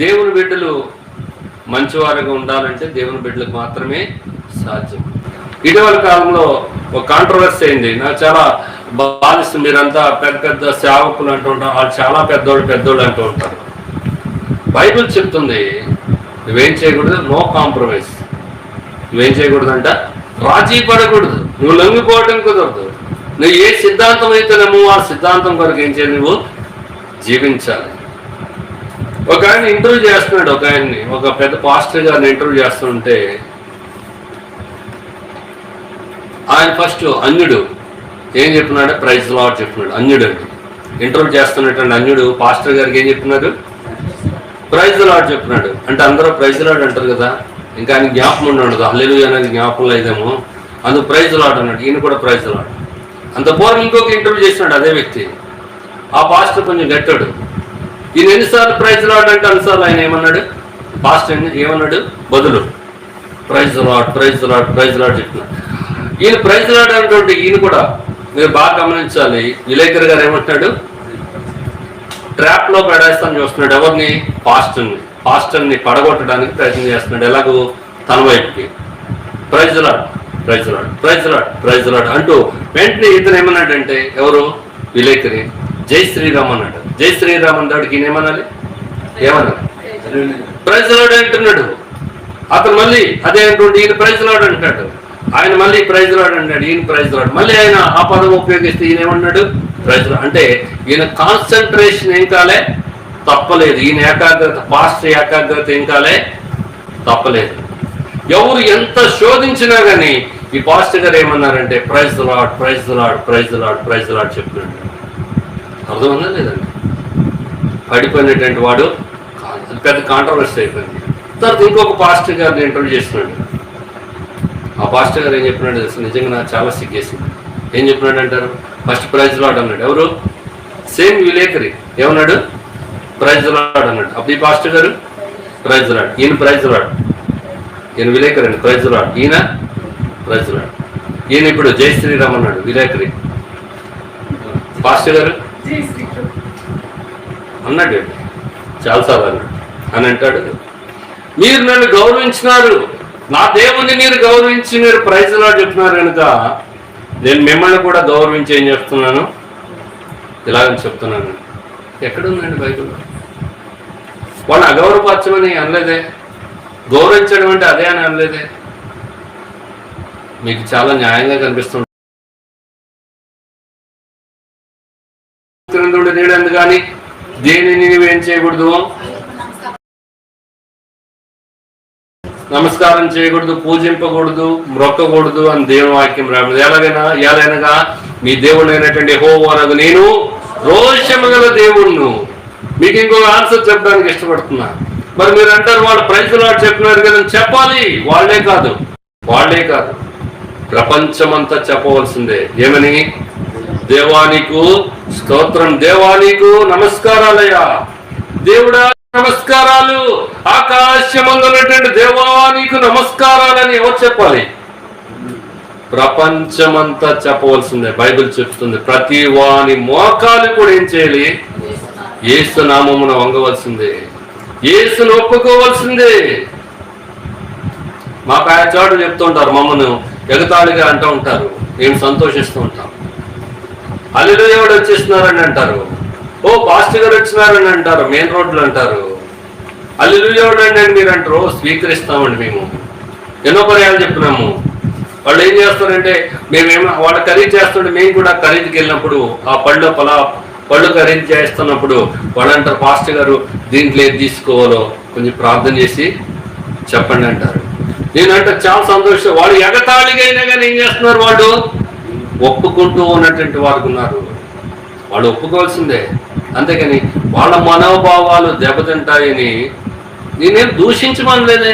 దేవుని బిడ్డలు మంచివారుగా ఉండాలంటే దేవుని బిడ్డలకు మాత్రమే సాధ్యం. ఇటీవల కాలంలో ఒక కాంట్రవర్సీ అయింది. నాకు చాలా బాధిస్తుంది. మీరంతా పెద్ద పెద్ద సేవకులు అంటూ ఉంటారు. వాళ్ళు చాలా పెద్దోళ్ళు పెద్దోళ్ళు అంటూ ఉంటారు. బైబిల్ చెప్తుంది నువ్వేం చేయకూడదు నో కాంప్రమైజ్. నువ్వేం చేయకూడదు అంట రాజీ పడకూడదు. నువ్వు లొంగిపోవడం కుదరదు. నువ్వు ఏ సిద్ధాంతం అయితేనేమో ఆ సిద్ధాంతం కొరకు ఏం చేయాలి నువ్వు? జీవించాలి. ఒక ఆయన ఇంటర్వ్యూ చేస్తున్నాడు ఒక ఆయన్ని. ఒక పెద్ద పాస్టర్ గారిని ఇంటర్వ్యూ చేస్తుంటే ఆయన ఫస్ట్ అన్యుడు. ఏం చెప్తున్నాడు? ప్రైజ్ లాడ్ చెప్తున్నాడు అన్యుడు అండి. ఇంటర్వ్యూ చేస్తున్నటువంటి అన్యుడు పాస్టర్ గారికి ఏం చెప్తున్నాడు? ప్రైజ్ లాడ్ చెప్తున్నాడు. అంటే అందరూ ప్రైజ్ లాడ్ అంటారు కదా. ఇంకా ఆయన జ్ఞాపకం ఉండదు. అల్లెలు అనేది జ్ఞాపకం లేదేమో. అందుకు ప్రైజ్ లాడ్ అన్నాడు. ఈయన కూడా ప్రైజ్ లాడ్ అంత పూర్వం ఇంకొక ఇంటర్వ్యూ చేసినాడు అదే వ్యక్తి. ఆ పాస్టర్ కొంచెం గట్టాడు. ఈయన ఎన్నిసార్లు ప్రైజ్ లాడ్ అంటే అన్నిసార్లు ఆయన ఏమన్నాడు? పాస్ట్ ఏమన్నాడు? బదులు. Praise Lord praise Lord praise Lord చెప్పిన ఈయన ప్రైజ్ లాడ్ అనేటువంటి ఈయన కూడా మీరు బాగా గమనించాలి. విలేకర్ గారు ఏమంటున్నాడు? ట్రాప్లో పడేస్తాను చూస్తున్నాడు. ఎవరిని? పాస్టర్ని పాస్టర్ని పడగొట్టడానికి ప్రయత్నం చేస్తున్నాడు. ఎలాగో? తన వైపుకి. Praise Lord praise Lord praise Lord praise Lord అంటూ వెంటనే ఇతను ఏమన్నాడంటే ఎవరు? విలేకరి. జై శ్రీరామ్ అన్నాడు. జై శ్రీరామ్ అన్నాడికి ఏమనాలి? ఏమనాలి? ప్రైజ్ లాడ్ అంటున్నాడు. అతను మళ్ళీ అదే అంటుంటే ఈయన ప్రైజ్ లాడ్ అంటాడు. ఆయన మళ్ళీ ప్రైజ్ లాడ్ అంటాడు ఈయన ప్రైజ్ లాడ్ మళ్ళీ ఆయన ఆ పదం ఉపయోగిస్తే ఈయన ఏమన్నాడు? ప్రైజ్ అంటే ఈయన కాన్సన్ట్రేషన్ ఏం కాలే? తప్పలేదు. ఈయన ఏకాగ్రత పాస్ట్ ఏకాగ్రత ఏం కాలే? తప్పలేదు. ఎవరు ఎంత శోధించినా కానీ ఈ పాస్టర్ గారు ఏమన్నారంటే praise Lord praise Lord praise Lord praise Lord చెప్తున్నాడు. అర్థమైందా లేదండి పడిపోయినటువంటి వాడు అది పెద్ద కాంట్రవర్సీ అయిపోయింది. తర్వాత ఇంకొక పాస్టర్ గారిని ఇంటర్వ్యూ చేస్తున్నాడు. ఆ పాస్టర్ గారు ఏం చెప్పినాడు తెలుసు? నిజంగా నాకు చాలా సిగ్గేసింది. ఏం చెప్పినాడు అంటారు? ఫస్ట్ ప్రైజ్ లాడ్ అన్నాడు. ఎవరు? సేమ్ విలేకరి. ఏమన్నాడు? ప్రైజ్ లాడ్ అన్నాడు. అప్పుడు ఈ పాస్టర్ గారు ప్రైజ్ లాడ్ ఈయన ప్రైజ్ లాడ్ ఈయన విలేకరి అండి. ప్రైజ్ లాడ్ ఈయన ప్రైజ్ లాడ్ ఈయన ఇప్పుడు జై శ్రీరామ్ అన్నాడు విలేకరి. పాస్టర్ గారు? అన్నాడు చాలాసార్లు అన్నాడు. అని అంటాడు. మీరు నన్ను గౌరవించినారు. నా దేవుని మీరు గౌరవించి మీరు ప్రైజ్లా చెప్తున్నారు కనుక నేను మిమ్మల్ని కూడా గౌరవించి ఏం చెప్తున్నాను ఇలాగని చెప్తున్నాను. ఎక్కడుందండి బైబిల్లో వాళ్ళు అగౌరవపరచమని అనలేదే. గౌరవించడం అంటే అదే అని అనలేదే. మీకు చాలా న్యాయంగా కనిపిస్తుంది. క్రిందుడు నీడందు కానీ దేనిని నువ్వేం చేయకూడదు? నమస్కారం చేయకూడదు పూజింపకూడదు మ్రొక్కకూడదు అని దేవుని వాక్యం రాబడింది ఎలాగైనా ఎలాగైనగా మీ దేవుడు అయినటువంటి హోవనగు నేను రోషము గల దేవుణ్ణు. మీకు ఇంకో ఆన్సర్ చెప్పడానికి ఇష్టపడుతున్నా. మరి మీరు అంటారు వాళ్ళు ప్రైజ్ లాట్ చెప్పినారు కదా చెప్పాలి. వాళ్ళే కాదు. వాళ్ళే కాదు. ప్రపంచమంతా చెప్పవలసిందే. ఏమని? దేవానికు స్తోత్రం. దేవానికు నమస్కారాలయ్యా. దేవుడా నమస్కారాలు. ఆకాశమందున్నటువంటి దేవానికి నమస్కారాలని ఎవరు చెప్పాలి? ప్రపంచమంతా చెప్పవలసిందే. బైబిల్ చెప్తుంది. ప్రతి వాని మోకాలు కూడా ఏం చేయాలి? ఏసు నామమున వంగవలసిందే. ఏసును ఒప్పుకోవలసిందే. మాకు ఆయన చెప్తుంటారు మమ్మను ఎగతాళిగా అంటూ ఉంటారు. మేము సంతోషిస్తూ ఉంటాం. అల్లుడు ఎవడు వచ్చేస్తున్నారని అంటారు. ఓ పాస్టర్ గారు వచ్చినారని అంటారు. మెయిన్ రోడ్లు అంటారు. అల్లుడు ఎవడు అండి అని మీరు అంటారు. స్వీకరిస్తామండి మేము. ఎన్నో పర్యాలు చెప్పినాము వాళ్ళు ఏం చేస్తారంటే మేమేమో వాళ్ళ ఖరీదు చేస్తుంటే మేము కూడా ఖరీదుకి వెళ్ళినప్పుడు ఆ పళ్ళు పలా పళ్ళు ఖరీదు చేస్తున్నప్పుడు వాళ్ళు అంటారు పాస్టర్ గారు దీంట్లో ఏది తీసుకోవాలో కొంచెం ప్రార్థన చేసి చెప్పండి అంటారు. నేనంటే చాలా సంతోషం. వాళ్ళు ఎగతాళిగా అయినా కానీ ఏం చేస్తున్నారు వాళ్ళు? ఒప్పుకుంటూ ఉన్నటువంటి వారు ఉన్నారు. వాళ్ళు ఒప్పుకోవాల్సిందే. అంతేకాని వాళ్ళ మనోభావాలు దెబ్బతింటాయని నేనేం దూషించమని లేదే